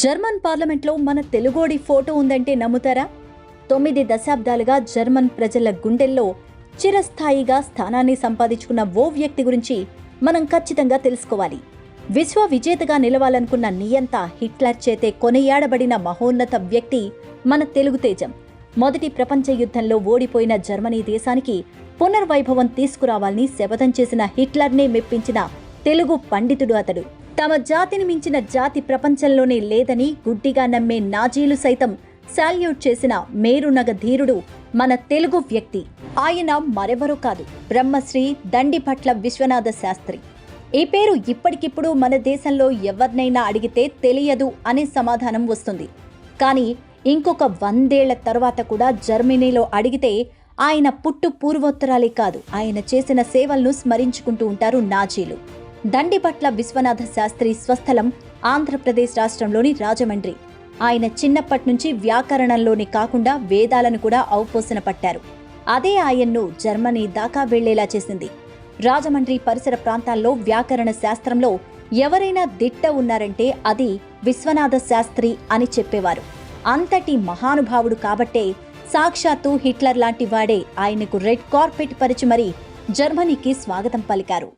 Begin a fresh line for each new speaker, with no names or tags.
German పార్లమెంట్లో మన తెలుగోడి photo ఉందంటే నమ్ముతారా? తొమ్మిది దశాబ్దాలుగా జర్మన్ ప్రజల గుండెల్లో చిరస్థాయిగా స్థానాన్ని సంపాదించుకున్న ఓ వ్యక్తి గురించి మనం ఖచ్చితంగా తెలుసుకోవాలి. విశ్వ విజేతగా నిలవాలనుకున్న నియంత హిట్లర్ చేతే కొనియాడబడిన మహోన్నత వ్యక్తి మన తెలుగు తేజం. మొదటి ప్రపంచ యుద్ధంలో ఓడిపోయిన జర్మనీ దేశానికి పునర్వైభవం తీసుకురావాలని శపథం చేసిన హిట్లర్నే మెప్పించిన తెలుగు పండితుడు అతడు. తమ జాతిని మించిన జాతి ప్రపంచంలోనే లేదని గుడ్డిగా నమ్మే నాజీలు సైతం సాల్యూట్ చేసిన మేరునగ ధీరుడు మన తెలుగు వ్యక్తి. ఆయన మరెవరూ కాదు. బ్రహ్మశ్రీ దండిపట్ల విశ్వనాథ శాస్త్రి. ఈ పేరు ఇప్పటికిప్పుడు మన దేశంలో ఎవరినైనా అడిగితే తెలియదు అనే సమాధానం వస్తుంది. కానీ ఇంకొక వందేళ్ళ తర్వాత కూడా జర్మనీలో అడిగితే ఆయన పుట్టు పూర్వోత్తరాలే కాదు. ఆయన చేసిన సేవలను స్మరించుకుంటూ ఉంటారు నాజీలు. దండిపట్ల విశ్వనాథ శాస్త్రి స్వస్థలం ఆంధ్రప్రదేశ్ రాష్ట్రంలోని రాజమండ్రి. ఆయన చిన్నప్పటి నుంచి వ్యాకరణంలోని కాకుండా వేదాలను కూడా ఔపోసన పట్టారు. అదే ఆయన్ను జర్మనీ దాకా వెళ్ళేలా చేసింది. రాజమండ్రి పరిసర ప్రాంతాల్లో వ్యాకరణ శాస్త్రంలో ఎవరైనా దిట్ట ఉన్నారంటే అది విశ్వనాథ శాస్త్రి అని చెప్పేవారు. అంతటి మహానుభావుడు కాబట్టే సాక్షాత్తు హిట్లర్ లాంటి వాడే ఆయనకు రెడ్ కార్పెట్ పరిచి మరీ జర్మనీకి స్వాగతం పలికారు.